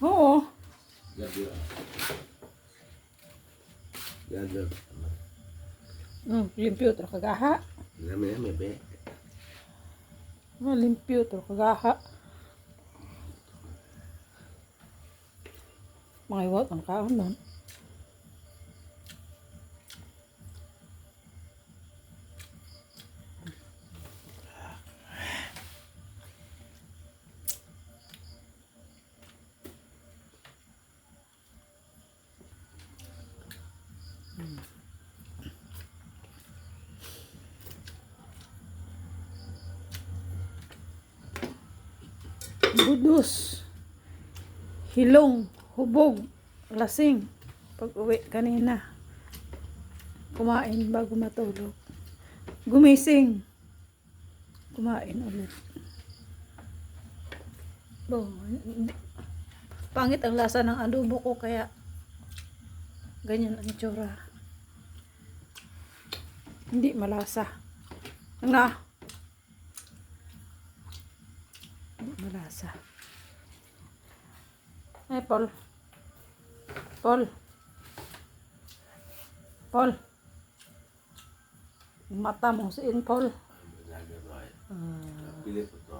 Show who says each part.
Speaker 1: Oo.
Speaker 2: Gabi.
Speaker 1: Mm, limpyo to kagaha.
Speaker 2: Nami nami be.
Speaker 1: Ah, limpyo to kagaha. Mga iwat ang kaon nun. Budus. Hilong. Hubog. Lasing. Pag uwi kanina. Kumain bago matulog. Gumising. Kumain ulit. Bo, pangit ang lasa ng adobo ko kaya ganyan ang itsura. Hindi malasa. Ang na. Hindi malasa. Ay, Paul. Paul. Paul. Yung Mata mo si Paul.
Speaker 2: Po to.